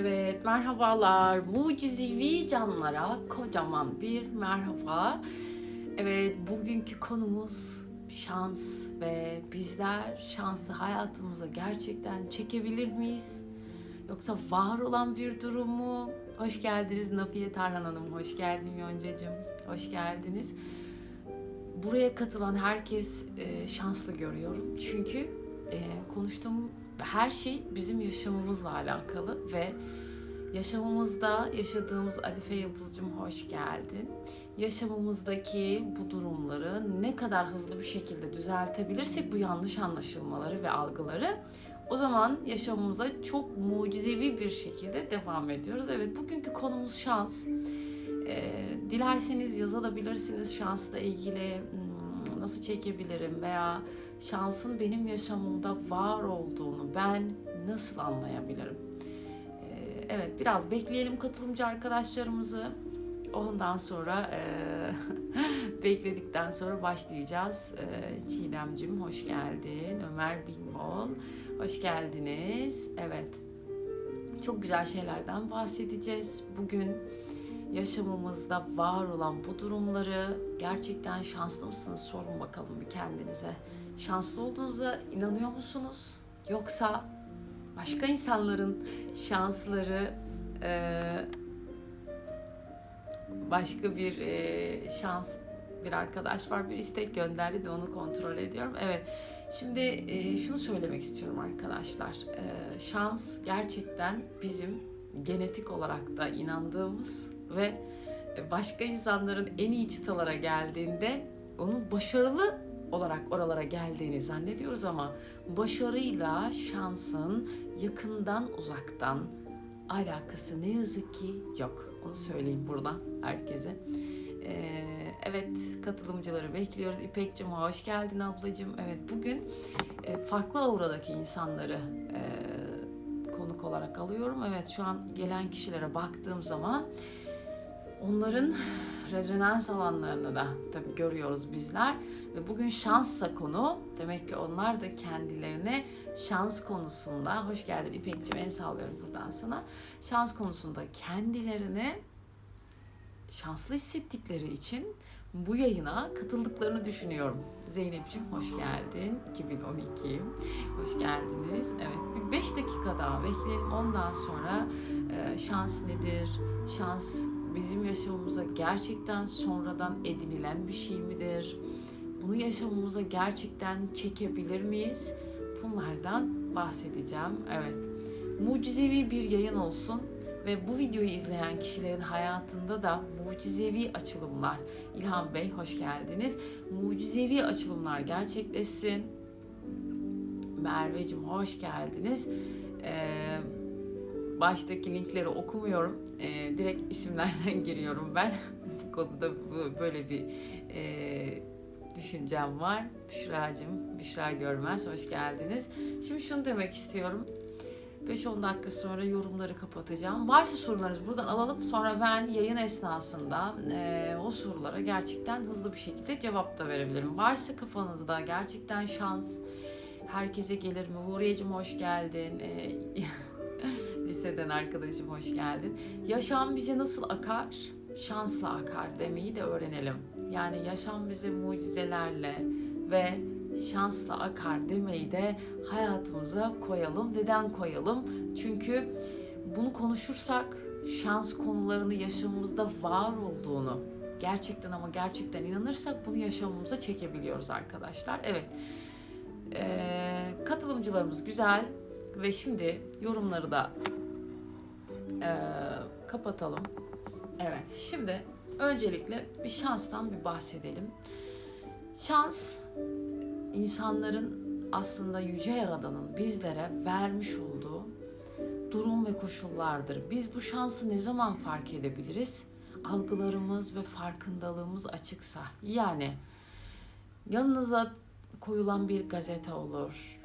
Evet, merhabalar. Mucizevi canlara kocaman bir merhaba. Evet, bugünkü konumuz şans ve bizler şansı hayatımıza gerçekten çekebilir miyiz? Yoksa var olan bir durum mu? Hoş geldiniz Nafiye Tarhan Hanım, hoş geldin Yoncacığım, hoş geldiniz. Buraya katılan herkes e, şanslı görüyorum. Çünkü e, konuştuğum her şey bizim yaşamımızla alakalı ve yaşamımızda yaşadığımız Adife Yıldızcığım hoş geldin. Yaşamımızdaki bu durumları ne kadar hızlı bir şekilde düzeltebilirsek bu yanlış anlaşılmaları ve algıları o zaman yaşamımıza çok mucizevi bir şekilde devam ediyoruz. Evet bugünkü konumuz şans. Ee, dilerseniz yazabilirsiniz şansla ilgili nasıl çekebilirim veya şansın benim yaşamımda var olduğunu ben nasıl anlayabilirim? Ee, evet biraz bekleyelim katılımcı arkadaşlarımızı. Ondan sonra e, bekledikten sonra başlayacağız. E, Çiğdemcim hoş geldin. Ömer Bingol hoş geldiniz. Evet çok güzel şeylerden bahsedeceğiz. Bugün yaşamımızda var olan bu durumları gerçekten şanslı mısınız sorun bakalım bir kendinize. Şanslı olduğunuza inanıyor musunuz? Yoksa başka insanların şansları e, başka bir e, şans bir arkadaş var bir istek gönderdi de onu kontrol ediyorum. Evet şimdi e, şunu söylemek istiyorum arkadaşlar. Şans gerçekten bizim genetik olarak da inandığımız ve başka insanların en iyi çıtalara geldiğinde onun başarılı olarak oralara geldiğini zannediyoruz ama başarıyla şansın yakından uzaktan alakası ne yazık ki yok. Onu söyleyeyim buradan herkese. Ee, evet katılımcıları bekliyoruz. İpek'cim hoş geldin ablacığım. Evet bugün e, farklı auradaki insanları e, konuk olarak alıyorum. Evet şu an gelen kişilere baktığım zaman onların rezonans alanlarını da tabii görüyoruz bizler. Ve bugün şanssa konu. Demek ki onlar da kendilerine şans konusunda, hoş geldin İpek'ciğim en sağlıyorum buradan sana. Şans konusunda kendilerini şanslı hissettikleri için bu yayına katıldıklarını düşünüyorum. Zeynep'ciğim hoş geldin. 2012. Hoş geldiniz. Evet bir 5 dakika daha bekleyelim. Ondan sonra e, şans nedir? Şans bizim yaşamımıza gerçekten sonradan edinilen bir şey midir? Bunu yaşamımıza gerçekten çekebilir miyiz? Bunlardan bahsedeceğim. Evet. Mucizevi bir yayın olsun ve bu videoyu izleyen kişilerin hayatında da mucizevi açılımlar. İlhan Bey hoş geldiniz. Mucizevi açılımlar gerçekleşsin. Merveciğim hoş geldiniz. Ee, baştaki linkleri okumuyorum. Ee, direkt isimlerden giriyorum ben. bu konuda bu, böyle bir e, düşüncem var. Büşra'cığım, Büşra Görmez hoş geldiniz. Şimdi şunu demek istiyorum. 5-10 dakika sonra yorumları kapatacağım. Varsa sorularınız buradan alalım. Sonra ben yayın esnasında e, o sorulara gerçekten hızlı bir şekilde cevap da verebilirim. Varsa kafanızda gerçekten şans herkese gelir mi? Huriyeciğim hoş geldin. E, liseden arkadaşım hoş geldin. Yaşam bize nasıl akar? Şansla akar demeyi de öğrenelim. Yani yaşam bize mucizelerle ve şansla akar demeyi de hayatımıza koyalım. Neden koyalım? Çünkü bunu konuşursak şans konularını yaşamımızda var olduğunu gerçekten ama gerçekten inanırsak bunu yaşamımıza çekebiliyoruz arkadaşlar. Evet. Ee, katılımcılarımız güzel ve şimdi yorumları da e, kapatalım. Evet. Şimdi öncelikle bir şanstan bir bahsedelim. Şans insanların aslında yüce yaradanın bizlere vermiş olduğu durum ve koşullardır. Biz bu şansı ne zaman fark edebiliriz? Algılarımız ve farkındalığımız açıksa. Yani yanınıza koyulan bir gazete olur.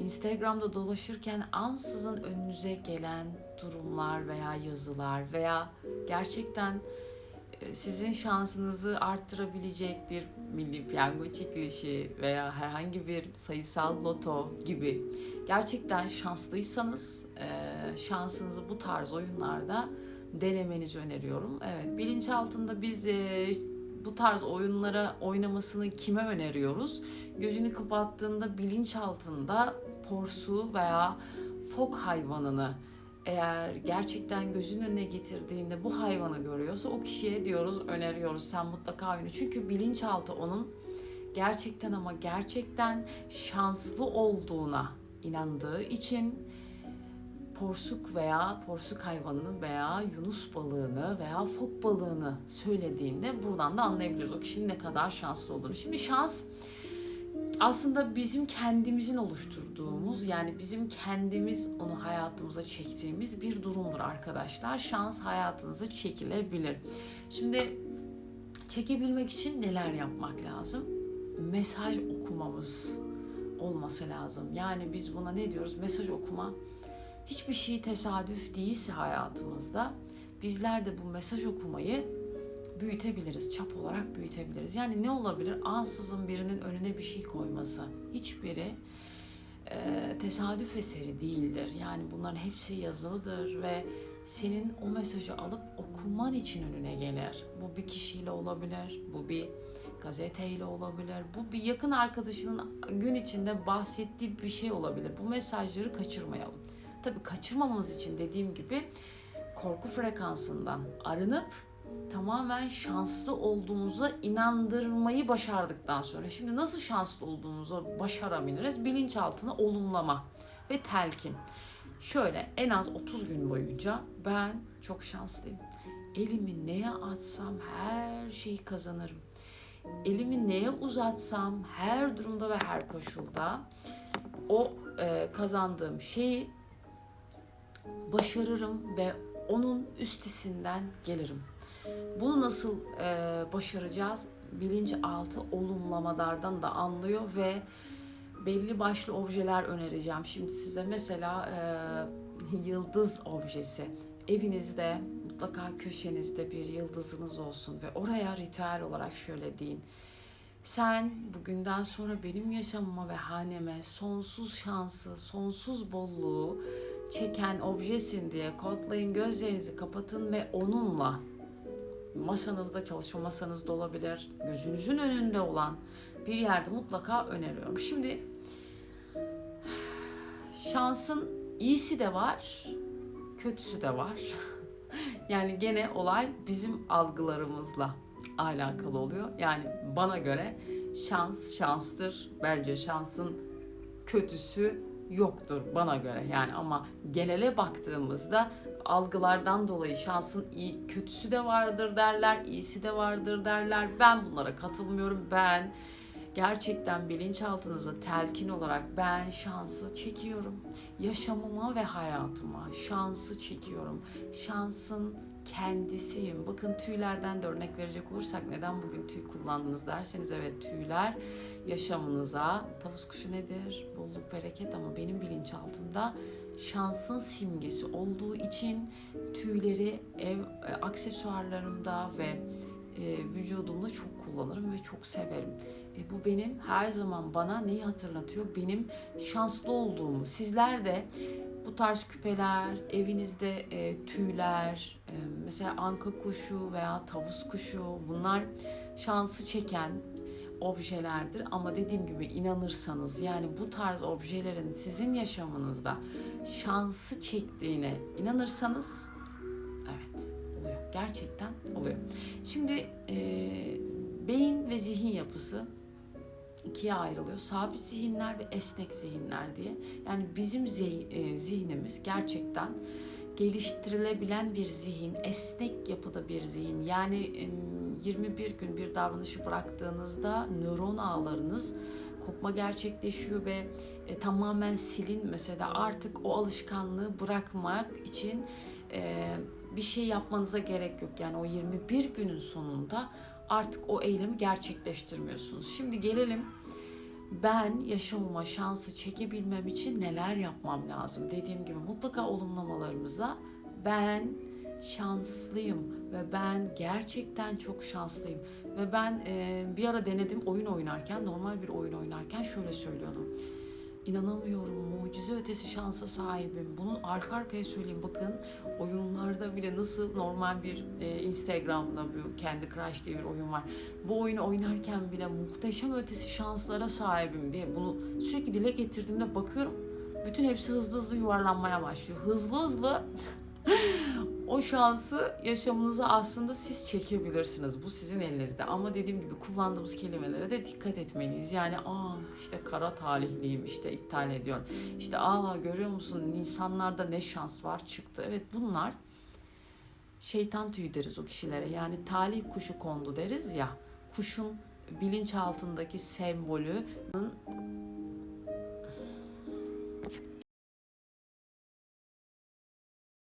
Instagram'da dolaşırken ansızın önünüze gelen durumlar veya yazılar veya gerçekten sizin şansınızı arttırabilecek bir milli piyango çekilişi veya herhangi bir sayısal loto gibi gerçekten şanslıysanız şansınızı bu tarz oyunlarda denemenizi öneriyorum. Evet, bilinçaltında biz e, bu tarz oyunlara oynamasını kime öneriyoruz? Gözünü kapattığında bilinçaltında porsu veya fok hayvanını eğer gerçekten gözün önüne getirdiğinde bu hayvanı görüyorsa o kişiye diyoruz öneriyoruz sen mutlaka oyna. Çünkü bilinçaltı onun gerçekten ama gerçekten şanslı olduğuna inandığı için porsuk veya porsuk hayvanını veya yunus balığını veya fok balığını söylediğinde buradan da anlayabiliyoruz o kişinin ne kadar şanslı olduğunu. Şimdi şans aslında bizim kendimizin oluşturduğumuz yani bizim kendimiz onu hayatımıza çektiğimiz bir durumdur arkadaşlar. Şans hayatınıza çekilebilir. Şimdi çekebilmek için neler yapmak lazım? Mesaj okumamız olması lazım. Yani biz buna ne diyoruz? Mesaj okuma. Hiçbir şey tesadüf değilse hayatımızda bizler de bu mesaj okumayı büyütebiliriz, çap olarak büyütebiliriz. Yani ne olabilir? Ansızın birinin önüne bir şey koyması. Hiçbiri e, tesadüf eseri değildir. Yani bunların hepsi yazılıdır ve senin o mesajı alıp okuman için önüne gelir. Bu bir kişiyle olabilir, bu bir gazeteyle olabilir, bu bir yakın arkadaşının gün içinde bahsettiği bir şey olabilir. Bu mesajları kaçırmayalım. Tabii kaçırmamamız için dediğim gibi korku frekansından arınıp tamamen şanslı olduğumuza inandırmayı başardıktan sonra şimdi nasıl şanslı olduğumuzu başarabiliriz? Bilinçaltına olumlama ve telkin. Şöyle en az 30 gün boyunca ben çok şanslıyım. Elimi neye atsam her şeyi kazanırım. Elimi neye uzatsam her durumda ve her koşulda o e, kazandığım şeyi başarırım ve onun üstesinden gelirim. Bunu nasıl e, başaracağız? Bilinçaltı olumlamalardan da anlıyor ve belli başlı objeler önereceğim. Şimdi size mesela e, yıldız objesi. Evinizde mutlaka köşenizde bir yıldızınız olsun ve oraya ritüel olarak şöyle deyin. Sen bugünden sonra benim yaşamıma ve haneme sonsuz şansı, sonsuz bolluğu çeken objesin diye kodlayın, gözlerinizi kapatın ve onunla masanızda çalışma masanızda olabilir, gözünüzün önünde olan bir yerde mutlaka öneriyorum. Şimdi şansın iyisi de var, kötüsü de var. yani gene olay bizim algılarımızla alakalı oluyor. Yani bana göre şans şanstır. Bence şansın kötüsü yoktur bana göre yani ama genele baktığımızda algılardan dolayı şansın iyi kötüsü de vardır derler, iyisi de vardır derler. Ben bunlara katılmıyorum. Ben gerçekten bilinçaltınıza telkin olarak ben şansı çekiyorum. Yaşamıma ve hayatıma şansı çekiyorum. Şansın kendisiyim. Bakın tüylerden de örnek verecek olursak neden bugün tüy kullandınız derseniz evet tüyler yaşamınıza tavus kuşu nedir? Bolluk bereket ama benim bilinçaltımda şansın simgesi olduğu için tüyleri ev e, aksesuarlarımda ve e, vücudumda çok kullanırım ve çok severim. E, bu benim her zaman bana neyi hatırlatıyor? Benim şanslı olduğumu. Sizler de bu tarz küpeler, evinizde e, tüyler, e, mesela anka kuşu veya tavus kuşu bunlar şansı çeken objelerdir. Ama dediğim gibi inanırsanız yani bu tarz objelerin sizin yaşamınızda şansı çektiğine inanırsanız evet oluyor. Gerçekten oluyor. Şimdi e, beyin ve zihin yapısı ikiye ayrılıyor. Sabit zihinler ve esnek zihinler diye. Yani bizim e, zihnimiz gerçekten geliştirilebilen bir zihin, esnek yapıda bir zihin. Yani 21 gün bir davranışı bıraktığınızda nöron ağlarınız kopma gerçekleşiyor ve e, tamamen silin mesela artık o alışkanlığı bırakmak için e, bir şey yapmanıza gerek yok. Yani o 21 günün sonunda artık o eylemi gerçekleştirmiyorsunuz. Şimdi gelelim ben yaşamıma şansı çekebilmem için neler yapmam lazım? Dediğim gibi mutlaka olumlamalarımıza ben şanslıyım ve ben gerçekten çok şanslıyım ve ben e, bir ara denedim oyun oynarken normal bir oyun oynarken şöyle söylüyordum İnanamıyorum mucize ötesi şansa sahibim. Bunu arka arkaya söyleyeyim bakın oyunlarda bile nasıl normal bir e, Instagram'da bir Candy Crush diye bir oyun var. Bu oyunu oynarken bile muhteşem ötesi şanslara sahibim diye bunu sürekli dile getirdiğimde bakıyorum. Bütün hepsi hızlı hızlı yuvarlanmaya başlıyor. Hızlı hızlı o şansı yaşamınıza aslında siz çekebilirsiniz. Bu sizin elinizde. Ama dediğim gibi kullandığımız kelimelere de dikkat etmeliyiz. Yani aa işte kara talihliyim işte iptal ediyorum. İşte aa görüyor musun insanlarda ne şans var çıktı. Evet bunlar şeytan tüyü deriz o kişilere. Yani talih kuşu kondu deriz ya. Kuşun bilinçaltındaki sembolünün